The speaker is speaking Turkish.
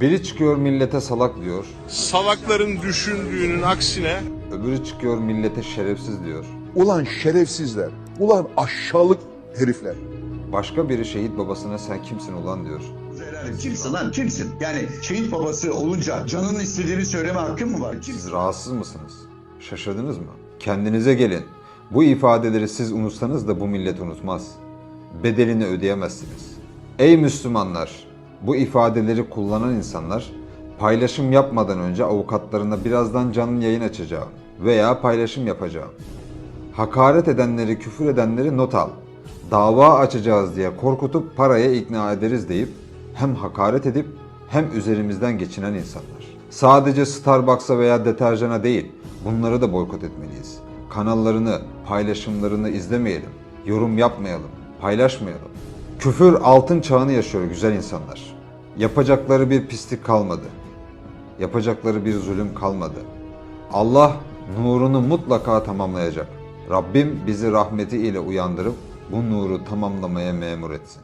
Biri çıkıyor millete salak diyor, salakların düşündüğünün aksine öbürü çıkıyor millete şerefsiz diyor. Ulan şerefsizler, ulan aşağılık herifler. Başka biri şehit babasına sen kimsin ulan diyor. Kimsin lan kimsin? Yani şehit babası olunca canının istediğini söyleme hakkın mı var? Kimsin? Siz rahatsız mısınız? Şaşırdınız mı? Kendinize gelin. Bu ifadeleri siz unutsanız da bu millet unutmaz. Bedelini ödeyemezsiniz. Ey Müslümanlar! Bu ifadeleri kullanan insanlar paylaşım yapmadan önce avukatlarına birazdan canlı yayın açacağım veya paylaşım yapacağım. Hakaret edenleri, küfür edenleri not al. Dava açacağız diye korkutup paraya ikna ederiz deyip hem hakaret edip hem üzerimizden geçinen insanlar. Sadece Starbucks'a veya deterjana değil, bunları da boykot etmeliyiz. Kanallarını, paylaşımlarını izlemeyelim, yorum yapmayalım, paylaşmayalım. Küfür altın çağını yaşıyor güzel insanlar. Yapacakları bir pislik kalmadı. Yapacakları bir zulüm kalmadı. Allah nurunu mutlaka tamamlayacak. Rabbim bizi rahmeti ile uyandırıp bu nuru tamamlamaya memur etsin.